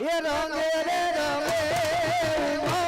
એ રંગે રે રંગે.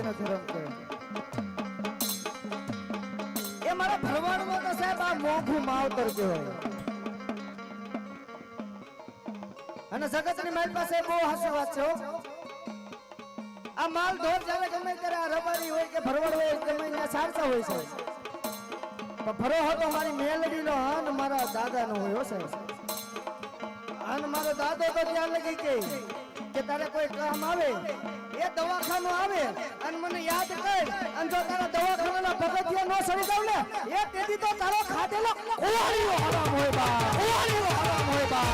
જેને ધર્મ કહે એ મારા ભરવાડમાં તો સાહેબ આ મોંઘું માવતર કહેવાય. અને જગતની મારી પાસે બહુ હાસ્ય વાત છે આ માલ ઢોર જ્યારે ગમે ત્યારે આ રબારી હોય કે ભરવાડ હોય ગમે ત્યાં સારતા હોય છે. પણ ભરો હતો મારી મેલડીનો અને મારા દાદાનો હોય છે અને મારો દાદો તો ત્યાં લગી કે તારે કોઈ કામ આવે? એ દવાખાનું આવે અને મને યાદ કર. અને જો તારા દવાખાનાના પગથિયા નો દઉં ને, એ તેથી તો તારો ખાધેલો કુવાડીઓ હરામ હોય બા. કુવાડીઓ હરામ હોય બા.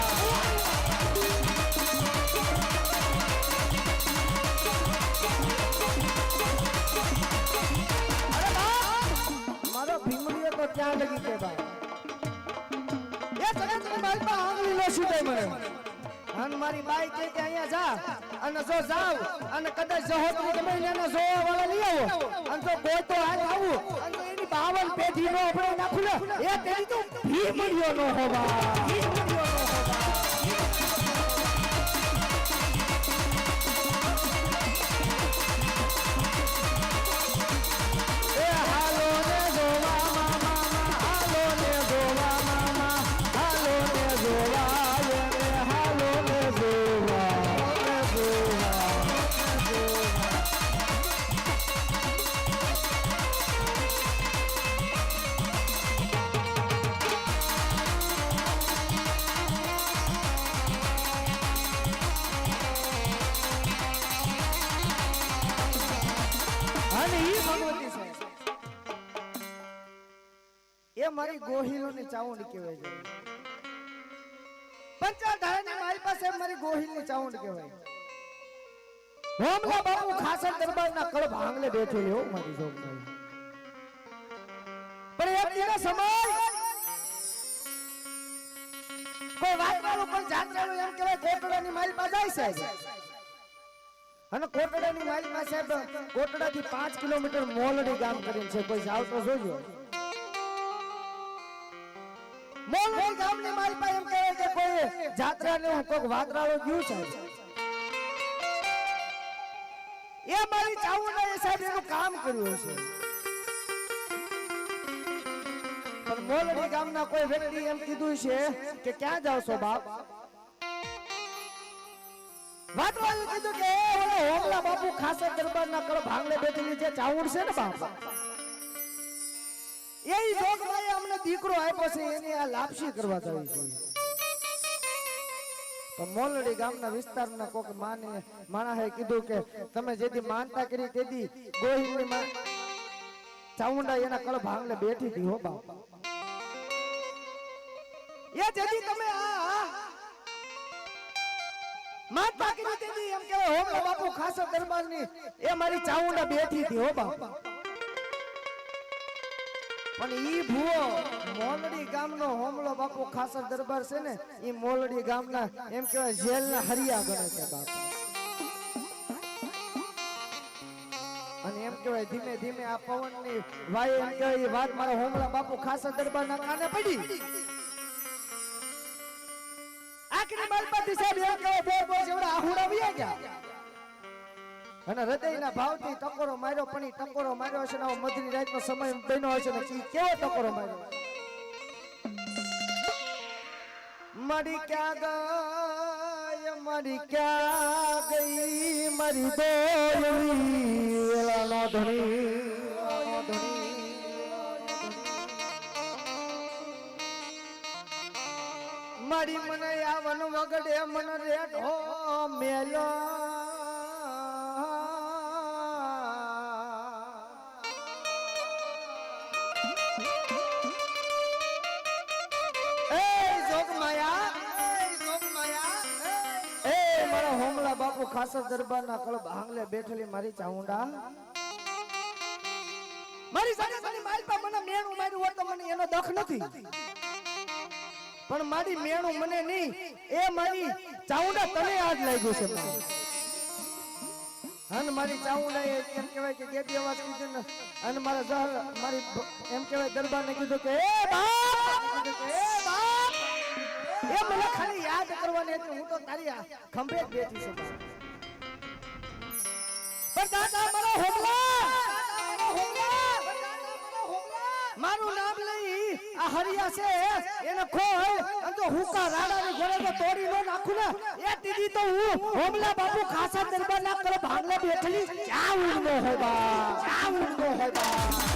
મારો ભીમડીઓ તો ત્યાં લગી કે ભાઈ? એ જગતની મારી પાસે આંગળી નો છૂટે મને. અને મારી બાઈ કહે કે અહીંયા જા. અને જો જાવ, અને કદાચ જહોતરી ગમે એને જોવા વાળા લઈ આવો. અને જો કોઈ તો હાલ આવું, અને એની બાવન પેઢી નો આપણે નાખું ને એ તેની તો હોવા ભીમડીઓ નો હોવા. અને ઈ ભગવતી છે. એ મારી ગોહિલોની ચાવંડ કહેવાય છે. પંચાધારાની મારી પાસે મારી ગોહિલની ચાવંડ કહેવાય. હોમલા બાપુ ખાસર દરબારના કળ ભાંગલે બેઠો એવો મારી જોગભાઈ પણ એક દિવસ સમય કોઈ વાત વાળું કોઈ જાત્રાનું એમ કહેવાય કોટડાની મારી પાસે જાય સાહેબ અને કોટડાની મારી સાહેબ, કોટડાથી પાંચ કિલોમીટર મોલડી ગામ કરીને છે. કોઈ જાવ તો જોજો. મોલડી ગામની મારી એમ કહે કે કોઈ જાત્રાને હું કોક વાતરાળો ગયું છે. એ મારી ચાવુંડા એ સાહેબ એનું કામ કર્યું હશે. પણ મોલડી ગામના કોઈ વ્યક્તિ એમ કીધું છે કે ક્યાં જાવ છો બાપ? વાતવાયું કીધું કે, એ ઓલા હોમલા બાપુ ખાસે દરબાર ના કળ ભાંગલે બેઠેલી જે ચાવડ છે ને બાપ? એ જોગમાએ અમને દીકરો આપ્યો છે, એની આ લાપસી કરવા થઈ છે. તો મોલડી ગામના વિસ્તારના કોક માને માણસે કીધું કે, તમે જેથી માનતા કરી તેથી ગોહિલની માં ચામુંડા એના કળ ભાંગલે બેઠી હતી હો બાપ. એ જેથી તમે આ માતા કીધી દી એમ કે હોમલો બાપુ, ખાસો દરબારની એ મારી ચાઉંડા બેઠી હતી, હો, બાપા. પણ ઈ ભૂવો, મોલડી ગામનો હોમલો બાપુ ખાસર દરબાર છે ને, ઈ મોલડી ગામના, એમ કહેવાય, જેલના હરિયા ગણે છે, બાપુ. અને એમ કહેવાય, ધીમે ધીમે આ પવનની વાય એમ કહેવાય વાત મારા હોમલા બાપુ ખાસા દરબારના કાને પડી? આખરી માલપાથી સાહેબ એમ બોર બોર જેવડા આહુડા વ્યા ગયા. અને હૃદયના ભાવથી ટકોરો માર્યો, પણ એ ટકોરો માર્યો હશે ને મધરી રાતનો સમય બન્યો હશે ને એ કેવો ટકોરો માર્યો? મારી ક્યાં ગઈ, મરી ક્યાં ગઈ, મારી દોયડી વેલાનો ધણી. મારી મને આવન વગડે મન મેલો જોગમાયા મારા હોમલા બાપુ ખાસર દરબારના કળબ આંગલે બેઠેલી મારી ચાઉંડા મારી સાથે મારી માલપા મને મેણું માર્યું હોય તો મને એનો દખ નથી. પણ મારી મેણું મને નહીં. એ મારી ચાઉંડા તને આજ લાગ્યું છે. અને મારી ચાઉંડા એમ કહેવાય કે ગેબી અવાજ કીધું ને, અને મારા જહર મારી એમ કહેવાય દરબારને કીધું કે, એ એ બાપ! એ મને ખાલી યાદ કરવાની હતી, હું તો તારી ખંભે જ બેઠી છું. પણ દાદા, મારો હોમલા! આ હરિયા છે. એને ખોય. અને તો હુકા રાડાની ઘરે તો તોડી નો નાખું ને. એ દીદી તો હું હોમલા બાપુ ખાસા દરબાર ના કરો ભાગલે બેઠલી. ચા ઉડનો હોય બા ચા ઉડનો હોય બા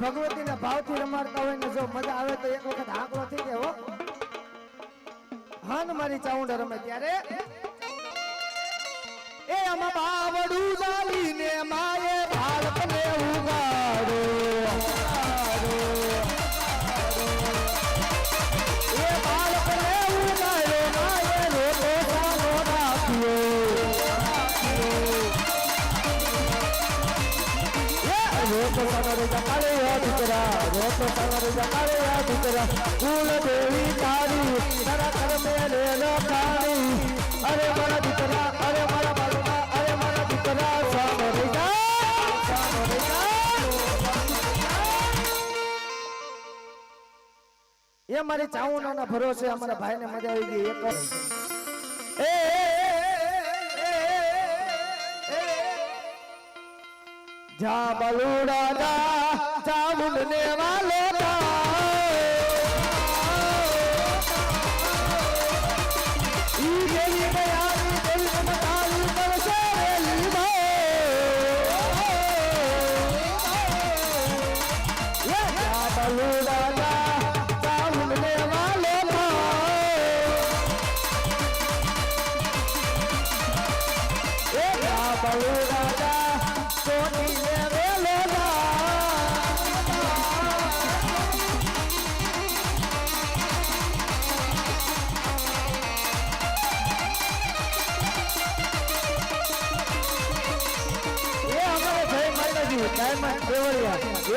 ભગવતીના ભાવથી રમાડતા હોય ને જો મજા આવે તો એક વખત આંકડો થઈ જાય, હો. હા મારી ચાઉંડ રમે ત્યારે. એ આમાં બાવડું જાલીને માએ બાળકને ઉગાડો. તમારે જમાડે યા દીકરા રોતો તમારે જમાડે યા દીકરા કુલ દેવી તારી તારા કર્મે એ મારી ચાઉનાના ભરોસે અમારા ભાઈને મજા આવી ગઈ. એક જા બલુડા જા ચામુંડ ને વાલો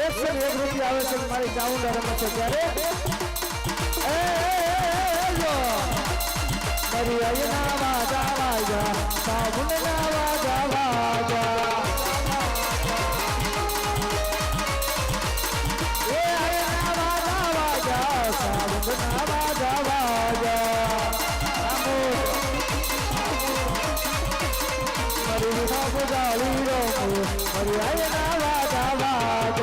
એક ને એક રૂપિયા આવે છે ને મારી ચાઉંડા રમે છે ત્યારે. મારી અયના વાજા વાજા. સાબુનના વાજા વાજા. અયના વાજા વાજા. મારી વિના બુજાવી રહો મારી અયના વાજા વાજા.